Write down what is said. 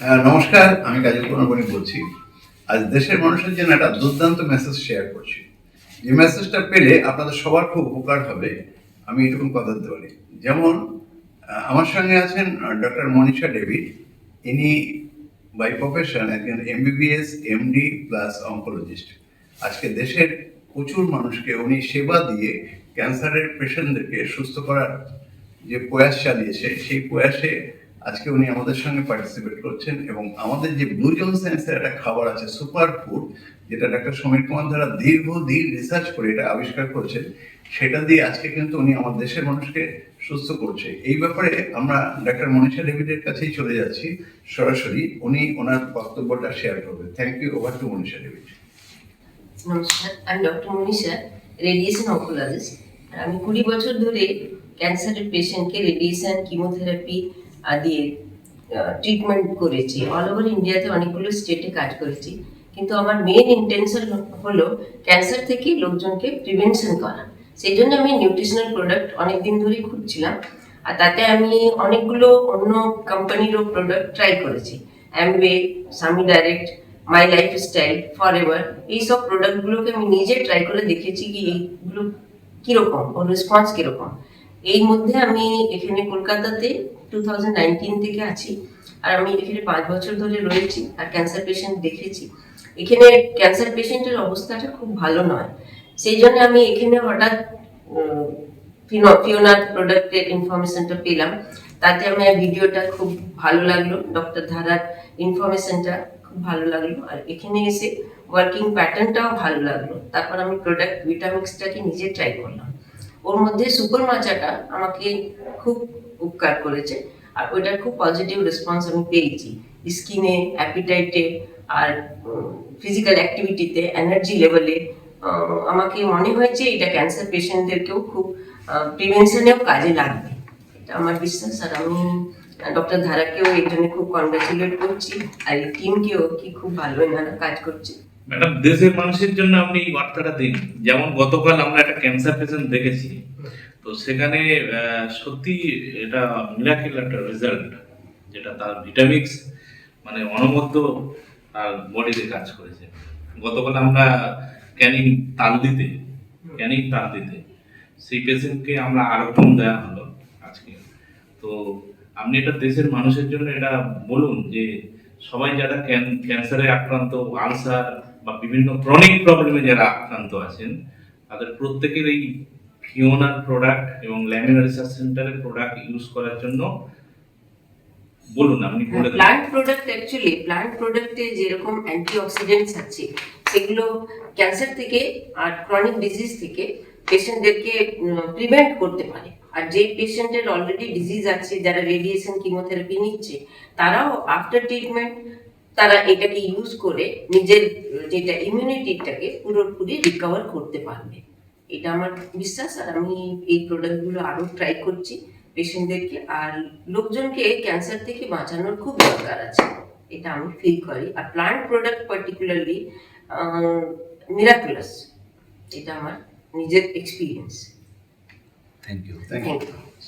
আহ, নমস্কার আমি কাজী কুমারবণী বলছি। আজ দেশের মানুষের জন্য একটা দুর্দান্ত মেসেজ শেয়ার করছি। যে মেসেজটা পেলে আপনাদের সবার খুব উপকার হবে আমি এটুকু কথা দিতে পারি। যেমন আমার সঙ্গে আছেন ডক্টর মনীষা ডেভিড ইনি বাই প্রফেশন একজন এমবিবিএস এমডি প্লাস অঙ্কোলজিস্ট আজকে দেশের প্রচুর মানুষকে উনি সেবা দিয়ে ক্যান্সারের পেশেন্টদেরকে সুস্থ করার যে প্রয়াস চালিয়েছে সেই প্রয়াসে আজকে উনি আমাদের সঙ্গে পার্টিসিপেট করছেন এবং আমাদের যে ব্লু জন সায়েন্সের একটা খাবার আছে সুপার ফুড যেটা ডাক্তার সমীর কুমার দ্বারা দীর্ঘদিন রিসার্চ করে এটা আবিষ্কার করেছেন, সেটা দিয়ে আজকে কিন্তু উনি আমার দেশের মানুষকে সুস্থ করছে। এই ব্যাপারে আমরা ডাক্তার মনীষা ডেভিডের কাছেই চলে যাচ্ছি। সরাসরি উনি ওনার বক্তব্যটা শেয়ার করবেন। Thank you over to Manisha David নমস্কার। আমি ডক্টর মনীষা রেডিয়েশন আমি কুড়ি বছর ধরে ক্যান্সারের পেশেন্টকে রেডিয়েশন কিমোথেরাপি দিয়ে ট্রিটমেন্ট করেছি। অল ওভার ইন্ডিয়াতে অনেকগুলো স্টেটে কাজ করেছি। কিন্তু আমার মেন ইন্টেনশন হলো ক্যান্সার থেকে লোকজনকে প্রিভেনশন করা। সেই জন্য আমি নিউট্রিশনাল প্রোডাক্ট অনেক দিন ধরেই খুঁজছিলাম। আর তাতে আমি অনেকগুলো অন্য কোম্পানিরও প্রোডাক্ট ট্রাই করেছি। Amway Sami Direct my lifestyle Forever এইসব প্রোডাক্টগুলোকে আমি নিজে ট্রাই করে দেখেছি কি এইগুলো কীরকম, ওর রেসপন্স কীরকম। এই মধ্যে আমি এখানে কলকাতাতে টু থেকে আছি। আর আমি এখানে পাঁচ বছর ধরে রয়েছি আর ক্যান্সার পেশেন্ট দেখেছি। এখানে ক্যান্সার পেশেন্টের অবস্থাটা খুব ভালো নয়। সেই জন্য আমি এখানে হঠাৎ ফিওনার প্রোডাক্টের ইনফরমেশনটা পেলাম। তাতে আমার ভিডিওটা খুব ভালো লাগল। ডক্টর ধারার ইনফরমেশনটা খুব ভালো লাগল। আর এখানে এসে ওয়ার্কিং প্যাটার্নটাও ভালো লাগল। তারপর আমি প্রোডাক্ট ভিটামিক্সটাকে নিজে ট্রাই করলাম। ওর মধ্যে সুপার মাচাটা আমাকে খুব উপকার করেছে। আর ওইটার খুব পজিটিভ রেসপন্স আমি পেয়েছি। স্কিনে অ্যাপিটাইটে আর ফিজিক্যাল অ্যাক্টিভিটিতে এনার্জি লেভেলে আমাকে মনে হয়েছে এটা ক্যান্সার পেশেন্টদেরকেও খুব প্রিভেনশনেও কাজে লাগবে। এটা আমার বিশ্বাস। আর আমি ডক্টর ধারাকেও এই জন্য খুব কনগ্রাচুলেট করছি। আর এই টিমকেও কি খুব ভালো এনারা কাজ করছে। ম্যাডাম, দেশের মানুষের জন্য আপনি এই বার্তাটা দিন। যেমন গতকাল আমরা একটা ক্যান্সার পেশেন্ট দেখেছি। তো সেখানে সত্যি এটা মিরাকেল একটা রেজাল্ট যেটা তার ভিটামিক্স মানে অনবদ্য তার বডিতে কাজ করেছে। গতকাল আমরা ক্যানিং তালদিতে ক্যানিং তালদিতে সেই পেশেন্টকে আমরা আরোগ্যম দেওয়া হলো আজকে। তো আপনি এটা দেশের মানুষের জন্য এটা বলুন যে সবাই যারা ক্যান- ক্যান্সারে আক্রান্ত, আলসার বা বিভিন্ন ক্রনিক প্রবলেমে যারা আক্রান্ত আছেন, তাদের প্রত্যেকের এই ফিওনার প্রোডাক্ট এবং ল্যামিনার রিসার্চ সেন্টারের প্রোডাক্ট ইউজ করার জন্য বলুন আপনি বলে দিন। প্লান্ট প্রোডাক্ট অ্যাকচুয়ালি প্লান্ট প্রোডাক্টে যেরকম অ্যান্টিঅক্সিডেন্টস আছে সেগুলো ক্যান্সার থেকে আর ক্রনিক ডিজিজ থেকে পেশেন্টদেরকে প্রিভেন্ট করতে পারে আর যে পেশেন্টের অলরেডি ডিজিজ আছে যারা রেডিয়েশন কিমোথেরাপি নিচ্ছে তারাও আফটার ট্রিটমেন্ট তারা এটাকে ইউজ করে নিজের যেটা ইমিউনিটিটাকে পুরোপুরি রিকভার করতে পারবে এটা আমার বিশ্বাস আর আমি এই প্রোডাক্টগুলো আরও ট্রাই করছি পেশেন্টদেরকে আর লোকজনকে ক্যান্সার থেকে বাঁচানোর খুব দরকার আছে। এটা আমি ফিল করি। আর প্লান্ট প্রোডাক্ট পার্টিকুলারলি মিরাকুলাস এটা আমার নিজের experience thank you thank you